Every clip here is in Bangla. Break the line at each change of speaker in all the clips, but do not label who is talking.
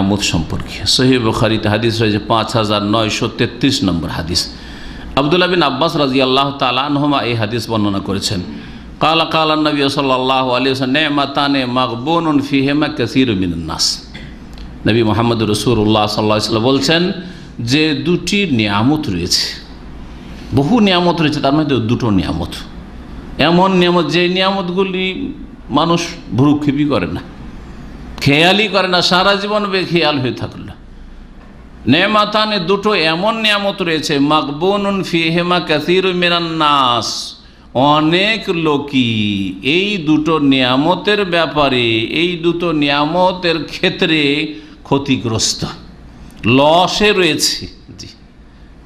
আমদ সম্পর্কে সহি বখারিতে হাদিস রয়েছে পাঁচ হাজার নয়শো তেত্রিশ নম্বর হাদিস। আবদুল্লাহ বিন আব্বাস রাজি আল্লাহ তালাহমা এই হাদিস বর্ণনা করেছেন। কালা কালা নবী সাল্লাহ আলী নেমাতানে মাকবুন ফিহেমা কাসির নাস। নবী মোহাম্মদ রসুল্লাহ সাল্লাহ বলছেন, যে দুটি নিয়ামত রয়েছে, বহু নিয়ামত রয়েছে, তার মধ্যে দুটো নিয়ামত। এমন নিয়ামত, যে নিয়ামতগুলি মানুষ ভ্রুক্ষেপই করে না। খেয়ালই করে না, সারা জীবন বেখেয়াল হয়ে থাকল। নেমাতানে দুটো এমন নিয়ামত রয়েছে মাকবুন ফিহেমা কাসির নাস। অনেক লোকই এই দুটো নিয়ামতের ব্যাপারে, এই দুটো নিয়ামতের ক্ষেত্রে ক্ষতিগ্রস্ত। লসে রয়েছে। জি।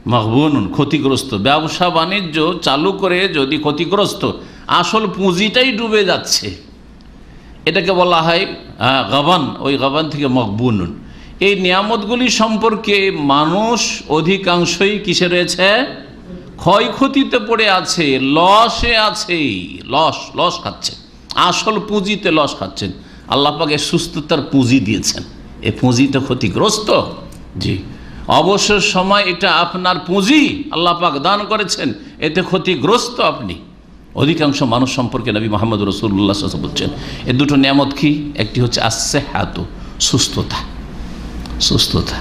মাকবুন ক্ষতিগ্রস্ত। ব্যবসা বাণিজ্য চালু করে যদি ক্ষতিগ্রস্ত, আসল পুঁজিটাই ডুবে যাচ্ছে। এটাকে বলা হয় গবান, ওই গবান থেকে মকবুনুন এই নিয়ামতগুলি সম্পর্কে মানুষ অধিকাংশই কিসে রয়েছে? ক্ষয়ক্ষতিতে পড়ে আছে, লসে আছে, লস লস খাচ্ছে। আসল পুঁজিতে লস খাচ্ছেন। আল্লাহ পাকে সুস্থতার পুঁজি দিয়েছেন। এ পুঁজিটা ক্ষতিগ্রস্ত। জি। অবসর সময় এটা আপনার পুঁজি আল্লাহ পাক দান করেছেন। এতে ক্ষতিগ্রস্ত আপনি। অধিকাংশ মানুষ সম্পর্কে নবী মোহাম্মদ রসুল্লাহ বলছেন এ দুটো নিয়ামত কি? একটি হচ্ছে আসছে হাত সুস্থতা সুস্থতা।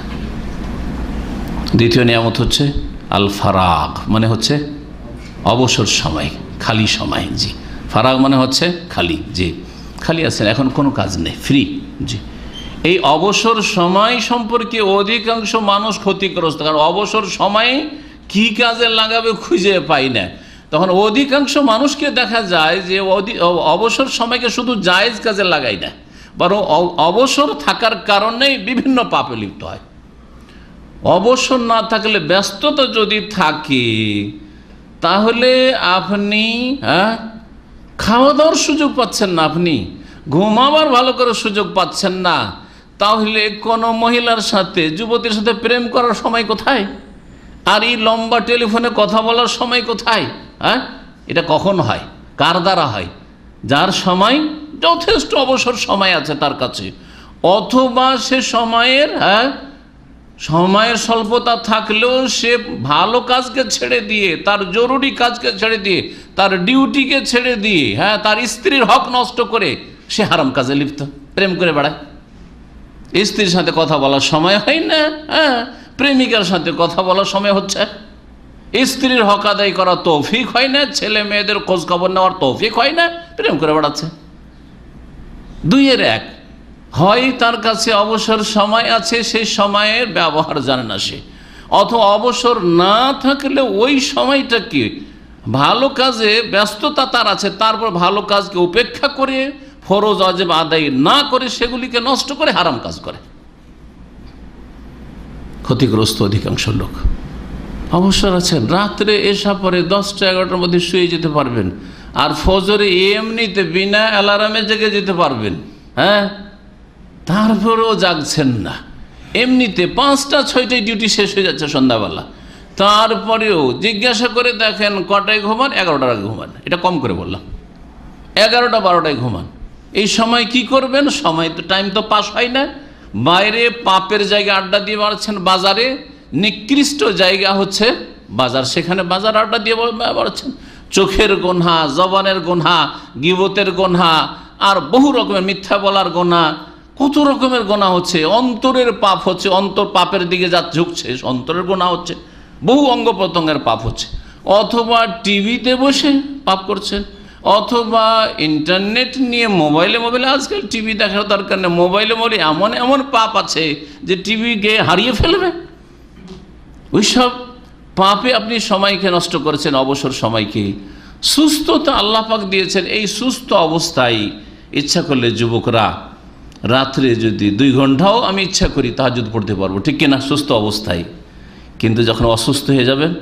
দ্বিতীয় নিয়ামত হচ্ছে আল ফারাগ মানে হচ্ছে অবসর সময়, খালি সময়, জি। ফারাগ মানে হচ্ছে খালি, জি। খালি আছেন, এখন কোনো কাজ নেই, ফ্রি, জি। এই অবসর সময় সম্পর্কে অধিকাংশ মানুষ ক্ষতিগ্রস্ত, কারণ অবসর সময়ে কি কাজে লাগাবে খুঁজে পাই না। তখন অধিকাংশ মানুষকে দেখা যায় যে অবসর সময়কে শুধু জায়েজ কাজে লাগাই না, বরং অবসর থাকার কারণেই বিভিন্ন পাপে লিপ্ত হয়। অবসর না থাকলে ব্যস্ততা যদি থাকে, তাহলে আপনি হ্যাঁ খাওয়া দাওয়ার সুযোগ পাচ্ছেন না আপনি, ঘুমাবার ভালো করে সুযোগ পাচ্ছেন না, তাহলে কোনো মহিলার সাথে, যুবতীর সাথে প্রেম করার সময় কোথায়? আর এই লম্বা টেলিফোনে কথা বলার সময় কোথায়? হ্যাঁ? এটা কখন হয়? কার দ্বারা হয়? যার সময়? যথেষ্ট অবসর সময় আছে তার কাছে। অথবা সে সময়ের হ্যাঁ? সময়ের স্বল্পতা থাকলেও সে ভালো কাজকে ছেড়ে দিয়ে, তার জরুরি কাজকে ছেড়ে দিয়ে, তার ডিউটিকে ছেড়ে দিয়ে হ্যাঁ? তার স্ত্রীর হক নষ্ট করে সে হারাম কাজে লিপ্ত। প্রেম করে বেড়ায়। স্ত্রীর সাথে কথা বলার সময় হয় না হ্যাঁ? প্রেমিকার সাথে কথা বলার সময় হচ্ছে স্ত্রীর হক আদায় করা তৌফিক হয় না, ছেলে মেয়েদের খোঁজ খবর নেওয়ার তৌফিক হয় না, প্রেম করে বেড়াচ্ছে। দুইয়ের এক, হয় তার কাছে অবসর সময় আছে সেই সময়ের ব্যবহার জানে না সে। অথবা অবসর না থাকলে ওই সময়টা কি? ভালো কাজে ব্যস্ততা তার আছে, তারপর ভালো কাজকে উপেক্ষা করে, ফরজ, অজেব আদায় না করে, সেগুলিকে নষ্ট করে হারাম কাজ করে। ক্ষতিগ্রস্ত অধিকাংশ লোক। অবসর আছেন। রাত্রে এসা পরে দশটা এগারোটার মধ্যে শুয়ে যেতে পারবেন। আর ফজরে এমনিতে বিনা অ্যালার্মে জেগে যেতে পারবেন। হ্যাঁ? তারপরেও জাগছেন না। এমনিতে পাঁচটা, ছয়টায় ডিউটি শেষ হয়ে যাচ্ছে সন্ধ্যাবেলা। তারপরেও জিজ্ঞাসা করে দেখেন কটায় ঘুমান, এগারোটার আগে ঘুমান। এটা কম করে বললাম। এগারোটা, বারোটায় ঘুমান। এই সময় কি করবেন? সময় তো টাইম তো পাস হয় না। বাইরে পাপের জায়গায় আড্ডা দিয়ে বাড়াচ্ছেন বাজারে। নিকৃষ্ট জায়গা হচ্ছে বাজার। সেখানে বাজার আড্ডা দিয়ে বাড়াচ্ছেন। চোখের গোনা জবানের গোনহা, গিবতের গোনহা, আর বহু রকমের মিথ্যা বলার গোনা কত রকমের গোনা হচ্ছে? অন্তরের পাপ হচ্ছে, অন্তর পাপের দিকে যা ঝুঁকছে অন্তরের গোনা হচ্ছে। বহু অঙ্গ প্রত্যঙ্গের পাপ হচ্ছে। অথবা টিভিতে বসে পাপ করছেন অথবা ইন্টারনেট নিয়ে মোবাইলে মোবাইলে। আজকাল টিভি দেখার দরকার নেই, মোবাইলে মোবাইলে এমন এমন পাপ আছে যে টিভিকে হারিয়ে ফেলবে। ওইসব পাপে আপনি সময়কে নষ্ট করেছেন, অবসর সময়কে। সুস্থতা আল্লাহ পাক দিয়েছেন, এই সুস্থ অবস্থায় ইচ্ছা করলে যুবকরা রাত্রে যদি দুই ঘন্টাও আমি ইচ্ছা করি তাহাজুদ পড়তে পারব, ঠিক কিনা? সুস্থ অবস্থায়। কিন্তু যখন অসুস্থ হয়ে যাবেন,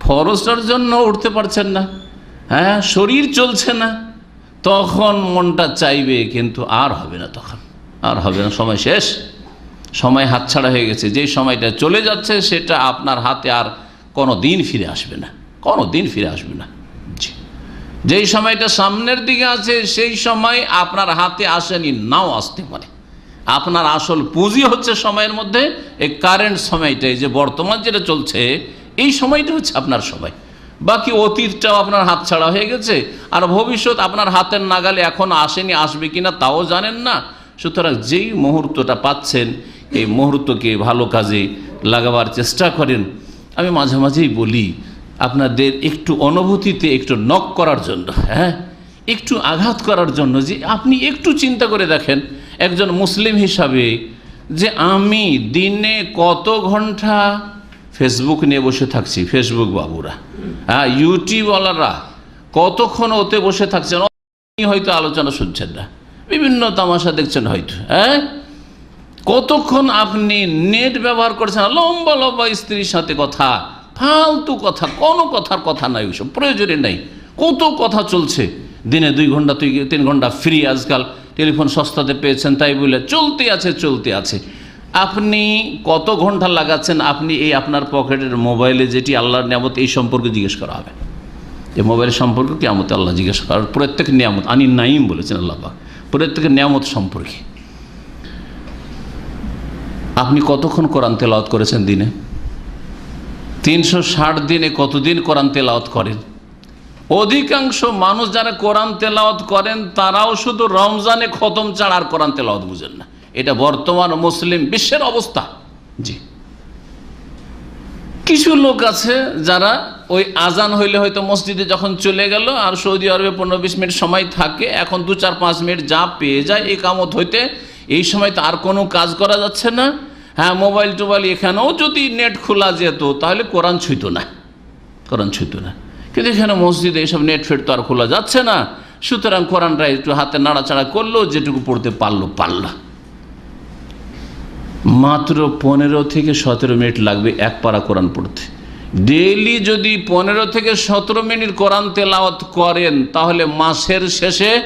ফরজটার জন্য উঠতে পারছেন না হ্যাঁ? শরীর চলছে না, তখন মনটা চাইবে, কিন্তু আর হবে না তখন। আর হবে না, সময় শেষ। সময় হাতছাড়া হয়ে গেছে যে সময়টা চলে যাচ্ছে সেটা আপনার হাতে আর কোনো দিন ফিরে আসবে না কোনো দিন ফিরে আসবে না। যেই সময়টা সামনের দিকে আছে, সেই সময় আপনার হাতে আসেনি, নাও আসতে পারে। আপনার আসল পুঁজি হচ্ছে সময়ের মধ্যে, এই কারেন্ট সময়টাই যে বর্তমান যেটা চলছে, এই সময়টা হচ্ছে আপনার সময়। বাকি অতীতটাও আপনার হাত ছাড়া হয়ে গেছে, আর ভবিষ্যৎ আপনার হাতের নাগালে এখন আসেনি, আসবে কিনা তাও জানেন না। সুতরাং যেই মুহূর্তটা পাচ্ছেন এই মুহূর্তকে ভালো কাজে লাগাবার চেষ্টা করেন। আমি মাঝে মাঝেই বলি, আপনাদের একটু অনুভূতিতে একটু নক করার জন্য হ্যাঁ? একটু আঘাত করার জন্য যে আপনি একটু চিন্তা করে দেখেন, একজন মুসলিম হিসাবে যে আমি দিনে কত ঘণ্টা ফেসবুক নিয়ে বসে থাকছি, ফেসবুক বাবুরা হ্যাঁ? ইউটিউবওয়ালারা কতক্ষণ ওতে বসে থাকছেন? হয়তো আলোচনা শুনছেন না। বিভিন্ন তামাশা দেখছেন হয়তো হ্যাঁ? কতক্ষণ আপনি নেট ব্যবহার করছেন? লম্বা লম্বা স্ত্রীর সাথে কথা। ফালতু কথা, কোনো কথার কথা নাই ওইসব প্রয়োজনে নাই। কত কথা চলছে? দিনে দুই ঘণ্টা তুই তিন ঘণ্টা ফ্রি আজকাল। টেলিফোন সস্তাতে পেয়েছেন, তাই বলে চলতে আছে চলতে আছে। আপনি কত ঘণ্টা লাগাচ্ছেন? আপনি এই আপনার পকেটের মোবাইলে যেটি আল্লাহর নিয়ামত, এই সম্পর্কে জিজ্ঞেস করা হবে। এই মোবাইলের সম্পর্কে কেমতে আল্লাহ জিজ্ঞেস করার প্রত্যেক নিয়ামত আনি নাইম বলেছেন আল্লাহ পাক। প্রত্যেক নিয়ামত সম্পর্কে। আপনি কতক্ষণ কোরআন তেলাওয়াত করেছেন দিনে? তিনশো ষাট দিনে কতদিন কোরআন তেলাওয়াত করেন? অধিকাংশ মানুষ যারা কোরআন তেলাওয়াত করেন, তারাও শুধু রমজানে খতম ছাড়া আর কোরআন তেলাওয়াত বুঝেন না। এটা বর্তমান মুসলিম বিশ্বের অবস্থা। জি। কিছু লোক আছে যারা ওই আজান হইলে হয়তো মসজিদে যখন চলে গেল আর সৌদি আরবে পনেরো বিশ মিনিট সময় থাকে, এখন দু চার পাঁচ মিনিট যা পেয়ে যায় এই কামত হইতে এই সময় তো আর কোনো কাজ করা যাচ্ছে না। হ্যাঁ মোবাইল টোবাইল এখানেও যদি নেট খোলা যেত, তাহলে কোরআন ছুঁতো না। কোরআন ছুঁতো না। কিন্তু এখানে মসজিদে এইসব নেট ফেট তো আর খোলা যাচ্ছে না। সুতরাং কোরআনটা একটু হাতে নাড়াচাড়া করল, যেটুকু পড়তে পারল পারল। মাত্র পনেরো থেকে সতেরো মিনিট লাগবে এক পারা কোরআন পড়তে। ডেইলি যদি পনেরো থেকে সতেরো মিনিট কোরআন তেলাওয়াত করেন, তাহলে মাসের শেষে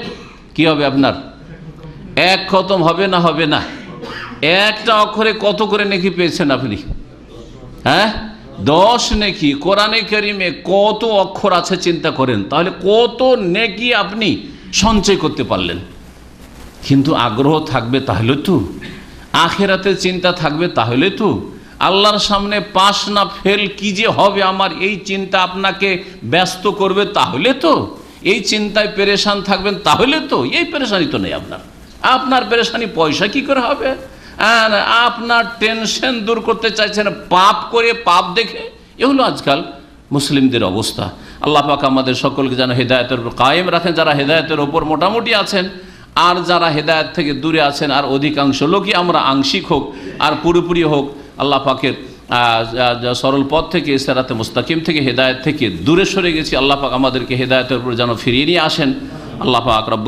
কি হবে আপনার? এক খতম হবে না হবে না। একটা অক্ষরে কত করে নেকি পেয়েছেন আপনি? হ্যাঁ? দশ নেকি। কোরআনে করিমে কত অক্ষর আছে চিন্তা করেন। তাহলে কত নেকি আপনি সঞ্চয় করতে পারলেন? কিন্তু আগ্রহ থাকবে তাহলে তো। আখেরাতে চিন্তা থাকবে তাহলে তো। আল্লাহর সামনে পাশ না ফেল কি যে হবে আমার এই চিন্তা আপনাকে ব্যস্ত করবে তাহলে তো। এই চিন্তায় পেরেশান থাকবেন তাহলে তো। এই পেরেশানি তো নেই আপনার। আপনার পেরেশানি পয়সা কি করে হবে? আপনার টেনশন দূর করতে চাইছেন পাপ করে, পাপ দেখে? এগুলো আজকাল মুসলিমদের অবস্থা। আল্লাহ পাক আমাদের সকলকে যেন হেদায়তের উপর কায়েম রাখেন, যারা হেদায়তের ওপর মোটামুটি আছেন, আর যারা হেদায়ত থেকে দূরে আছেন, আর অধিকাংশ লোকই আমরা আংশিক হোক, আর পুরোপুরি হোক, আল্লাহ পাকের সরল পথ থেকে, সেরাতে মুস্তাকিম থেকে, হেদায়ত থেকে দূরে সরে গেছি। আল্লাহ পাক আমাদেরকে হেদায়তের উপর যেন ফিরিয়ে নিয়ে আসেন। আল্লাহ পাক রব্বুল